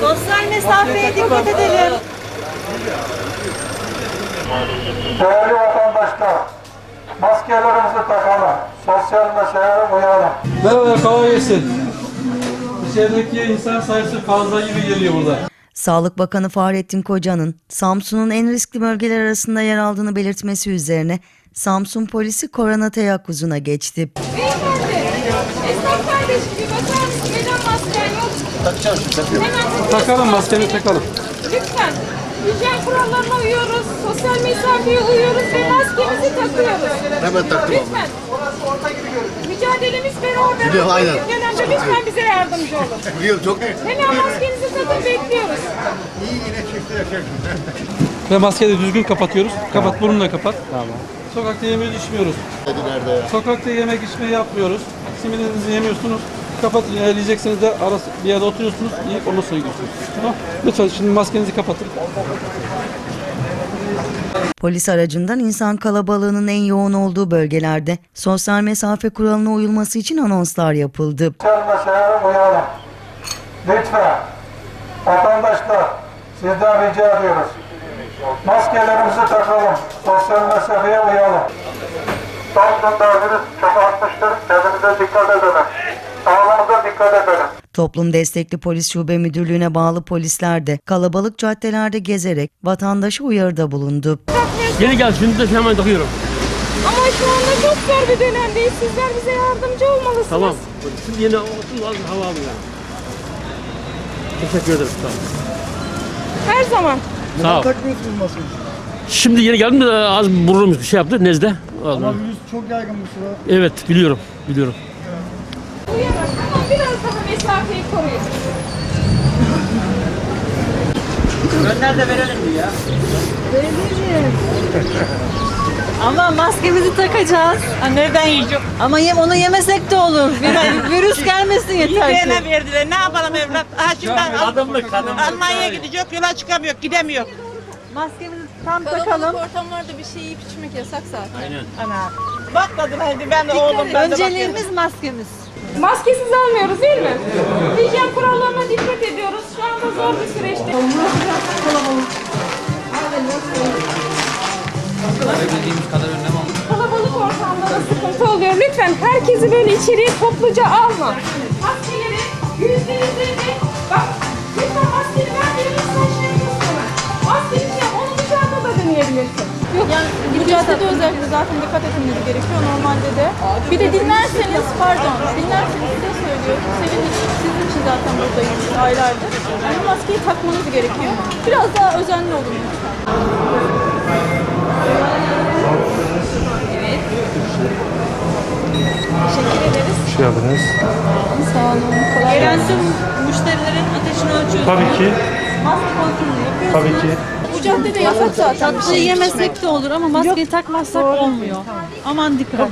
Sosyal mesafeye dikkat edelim. Değerli vatandaşlar, maskelerimizi takalım, sosyal meselelere uyalım. Merhaba kolay gelsin. İçerideki insan sayısı fazla gibi geliyor burada. Sağlık Bakanı Fahrettin Koca'nın Samsun'un en riskli bölgeler arasında yer aldığını belirtmesi üzerine Samsun polisi korona teyakkuzuna geçti. Beyefendi, esnaf kardeşim bir bakar mısın? Neden masken yok? Takacağım şimdi, Hemen Takalım maskeni takalım. lütfen. Hijyen kurallarına uyuyoruz, sosyal mesafeye uyuyoruz ve maskemizi takıyoruz. Hemen taktım abi. Lütfen. Mücadelemiz beraber. Biliyorum, aynen. Dönemde lütfen bize yardımcı olun. Biliyorum çok Hemen maskenizi takın bekliyoruz. Ve maskeyi düzgün kapatıyoruz. Kapat burnunu da kapat. Tamam. Sokakta yemeği içmiyoruz. nerede ya? Sokakta yemek içme yapmıyoruz. Simidinizi yemiyorsunuz. Kapat, yiyeceksiniz de arası bir yerde oturuyorsunuz. Yiyip ondan sonra gidiyorsunuz. Tamam. Lütfen şimdi maskenizi kapatın. Polis aracından insan kalabalığının en yoğun olduğu bölgelerde sosyal mesafe kuralına uyulması için anonslar yapıldı. Meselelere uyalım. Lütfen, vatandaşlar, sizden rica ediyoruz. Maskelerimizi takalım, sosyal mesafeye uyalım. Samsun'da virüs çok artmıştır, kendimize dikkat edelim. Sağlığımıza dikkat edelim. Toplum Destekli Polis Şube Müdürlüğü'ne bağlı polisler de kalabalık caddelerde gezerek vatandaşa uyarıda bulundu. Geri gel şimdi de hemen takıyorum. Ama şu anda çok zor bir dönemdeyiz. Sizler bize yardımcı olmalısınız. Tamam. Şimdi yine oturun az hava alın. Teşekkür ederim. Sağ ol. Her zaman. Sağ ol. Şimdi yeni geldim de az burnum bir şey yaptı nezle. Ama virüs çok yaygın bu sıra. Evet biliyorum. Biliyorum. Biraz daha mesafeyi koruyun. Ama maskemizi takacağız. Nereden yiyecek? Ama yem onu yemesek de olur. Virüs, virüs gelmesin yeter ki. Yiyeceğine verdiler. Ne yapalım evlat? Ha şimdi Adamlık adamlık. Almanya'ya gidecek, yola çıkamıyor, gidemiyor. Maskemizi tam Kalabalık takalım. ortamlarda bir şey yiyip içmek yasak zaten. Ana. Bakmadım hadi ben de oğlum ben de. Önceliğimiz maskemiz. Maskesiz almıyoruz değil mi? Hijyen kurallarına dikkat ediyoruz. Şu anda zor bir süreçte. Kalabalık ortamda sıkıntı oluyor. Lütfen herkesi böyle içeriye topluca alma. Maskeleri yüzde Yok Yani bu caddede özellikle zaten dikkat etmeniz gerekiyor normalde de. Bir de dinlerseniz, pardon, dinlerseniz size söylüyorum. Senin için, sizin için zaten buradayız aylardır. Yani maskeyi takmanız gerekiyor. Biraz daha özenli olun lütfen. Teşekkür ederiz. Hoş geldiniz. Sağ olun. Kolay tüm müşterilerin ateşini ölçüyoruz. Tabii ki, Maske kontrolünü yapıyoruz. tabii ki. Bu caddede yasak zaten. Tatlıyı yemesek de olur ama maskeyi takmazsak olmuyor. Aman dikkat.